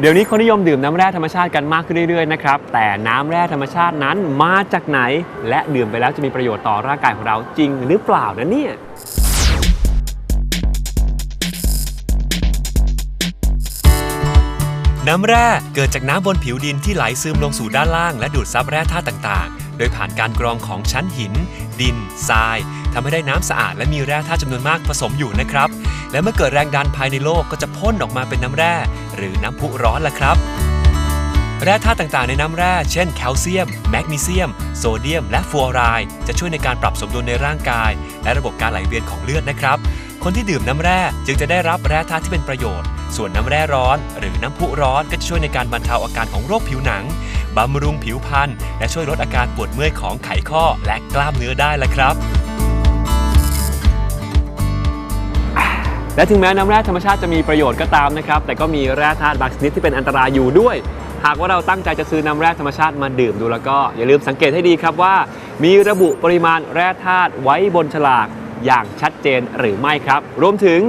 เดี๋ยวนี้คนนิยมดื่มน้ำแร่ธรรมชาติกันมากขึ้นเรื่อยๆนะครับ แต่น้ำแร่ธรรมชาตินั้นมาจากไหน และดื่มไปแล้วจะมีประโยชน์ต่อร่างกายของเราจริงหรือเปล่านะเนี่ย น้ำแร่เกิดจากน้ำบนผิวดินที่ไหลซึมลงสู่ด้านล่าง และดูดซับแร่ธาตุต่างๆ โดยผ่านการกรองของชั้นหิน ดิน ทรายทำให้ได้น้ำสะอาดและมีแร่ธาตุจำนวนมากผสมอยู่นะครับ และเมื่อเกิดแรงดันภายในโลกก็จะพ่นออกมาเป็นน้ำแร่ หรือน้ำพุร้อนล่ะครับ แร่ธาตุต่างๆ ในน้ำแร่ เช่นแคลเซียม แมกนีเซียม โซเดียม และฟลูออไรด์จะช่วยในการปรับสมดุลในร่างกาย และระบบการไหลเวียนของเลือดนะครับ คนที่ดื่มน้ำแร่จึงจะได้รับแร่ธาตุที่เป็นประโยชน์ ส่วนน้ำแร่ร้อน หรือน้ำพุร้อนก็จะช่วยในการบรรเทาอาการของโรคผิวหนังบำรุงผิวพรรณและช่วยลดอาการปวดเมื่อยของไขข้อและกล้ามเนื้อได้ละครับ และถึงแม้น้ำแร่ธรรมชาติจะมีประโยชน์ก็ตามนะครับแต่ก็มีแร่ธาตุบางชนิดที่เป็นอันตรายอยู่ด้วย หากว่าเราตั้งใจจะซื้อน้ำแร่ธรรมชาติมาดื่มดูแล้วก็อย่าลืมสังเกตให้ดีครับว่า มีระบุปริมาณแร่ธาตุไว้บนฉลาก อย่างชัดเจนหรือไม่ครับ รวมถึง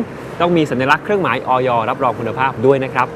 ต้องมีสัญลักษณ์เครื่องหมายออยรับรองคุณภาพด้วยนะครับ